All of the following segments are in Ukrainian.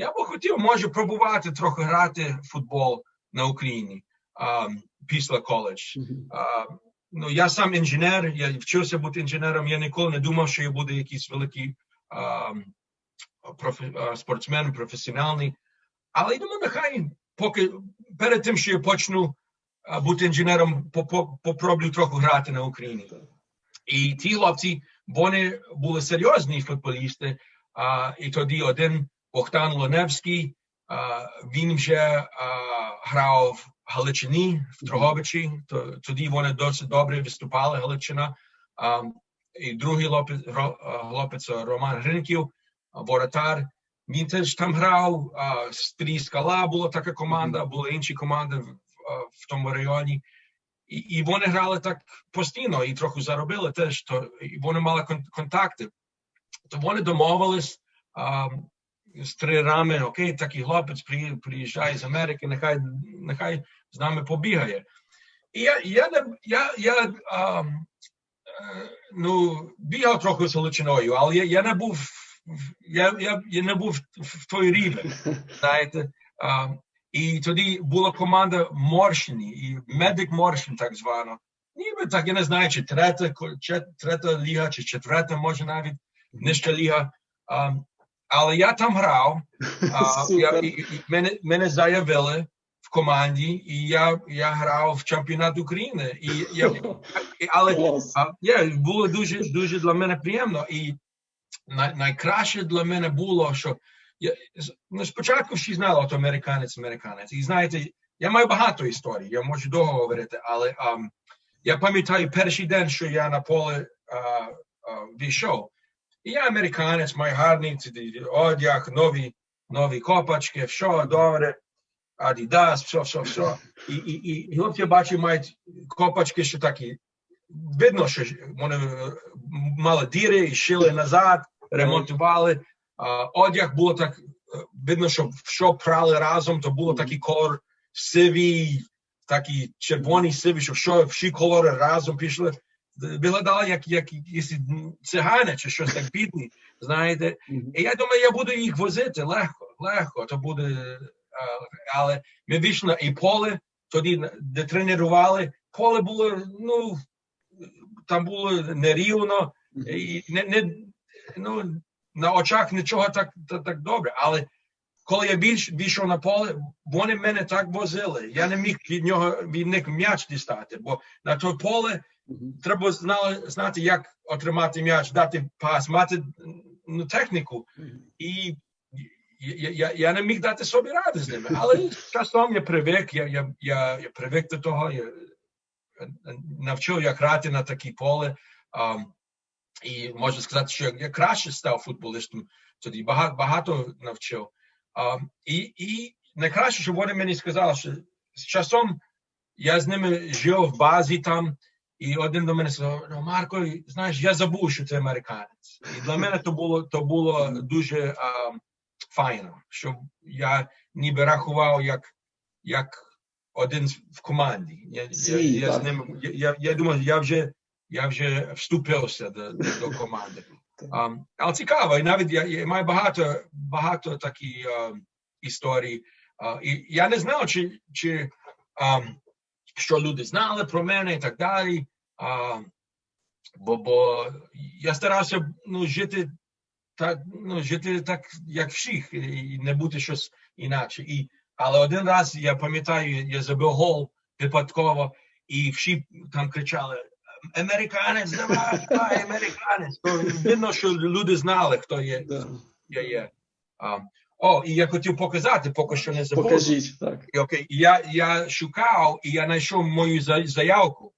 я би хотів, може, пробувати трохи грати в футбол на Україні а, після коледж. А, ну, я сам інженер, я вчився бути інженером, я ніколи не думав, що я буду якийсь великий а, профі, а, спортсмен, професіональний. Але я думаю, нехай поки перед тим, що я почну а, бути інженером, по- по- попробую трохи грати на Україні. І ті хлопці, вони були серйозні футболісти. А, і тоді один Богдан Лоневський, він вже грав в Галичині, в Дрогобичі. Тоді вони досить добре виступали Галичина. І другий хлопець, хлопець Роман Гринків, воротар. Він теж там грав. Стрій скала була така команда, були інші команди в, в тому районі. І, і вони грали так постійно і трохи заробили теж. То, і вони мали контакти. То вони домовились з тренерами, окей, такий хлопець приї- приїжджає з Америки, нехай, нехай з нами побігає. І я, я, я, я а, е, ну, бігав трохи з Галичиною, але я, я не був я, я, я не був в, в той рівень, знаєте. А, і тоді була команда Морщині, і медик Морщин, так звано. Ніби так, я не знаю, чи третя, чи третя ліга, чи четверта, може навіть нижча ліга. А, але я там грав, а, я, і, і мене, мене заявили в команді, і я, я грав в чемпіонат України. І, я, і- але а, yeah, було дуже, дуже для мене приємно. І най, найкраще для мене було, що я, ну, спочатку всі знали, от американець, американець. І знаєте, я маю багато історій, я можу довго говорити, але ам, я пам'ятаю перший день, що я на поле а, а, війшов. І я американець, маю гарний одяг, нові, нові копачки, все добре. Адідас, все, все, все. І, і, і, і от я бачу, мають копачки, що такі. Видно, що вони е, мали діри і шили назад, ремонтували. А, одяг було так, е, видно, що що прали разом, то було такий колор сивий, такий червоний сивий, що всі кольори разом пішли. Виглядало як, як якісь цигани чи щось так бідні, знаєте. І я думаю, я буду їх возити легко, легко, то буде. Але ми вийшли і поле, тоді, де тренували, поле було, ну, там було нерівно, і не, не, ну, на очах нічого так, так, так добре. Але коли я більш вийшов на поле, вони мене так возили. Я не міг від нього від них м'яч дістати, бо на то поле треба знали, знати, як отримати м'яч, дати пас, мати ну, техніку. І я, я, я не міг дати собі ради з ними. Але часом я привик, я, я, я, я привик до того, я навчив, як грати на такі поле. Um, і можу сказати, що я, я краще став футболістом, тоді багато, багато навчив. І, і найкраще, що вони мені сказали, що з часом я з ними жив в базі там, і один до мене сказав: ну, Марко, знаєш, я забув, що ти американець. І для мене то було, то було дуже а, файно, що я ніби рахував як, як один в команді. Я, я, я, з ним, я, я, думаю, я вже, я вже вступився до, до команди. А, але цікаво, і навіть я, я маю багато, багато таких а, історій. А, і я не знав, чи, чи а, що люди знали про мене і так далі. А, бо, бо я старався ну, жити так, ну, жити так, як всіх, і не бути щось інакше. І, але один раз я пам'ятаю, я забив гол випадково, і всі там кричали: Американець, давай, давай, американець. То видно, що люди знали, хто є, Да. я є. А, о, і я хотів показати, поки що не забув. Покажіть, так. І, окей, і я, я шукав, і я знайшов мою за- заявку.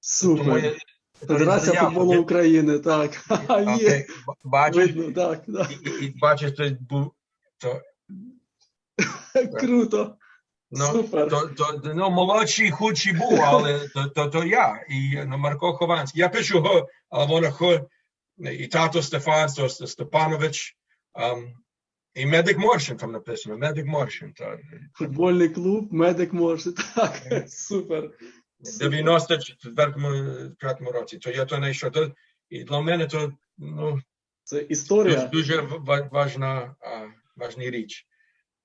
Супер. моя- Федерація заявка. футболу України, так. Ха-ха, Є. Окей, б- Бачиш, Видно, так, так. і, і, і бачиш, то, бу- то, Круто. Ну, Супер. то, то, ну, молодший, худший був, але то, то, то я, і ну, Марко Хованський. Я пишу Г, але воно Х, і тато Стефан, то Степанович, ем, і Медик Моршин там написано, Медик Моршин. То, Футбольний клуб, медик може. Так, супер. в 94-му році, то я то знайшов. То, і для мене то, ну, Це історія. дуже ва- важна важна річ.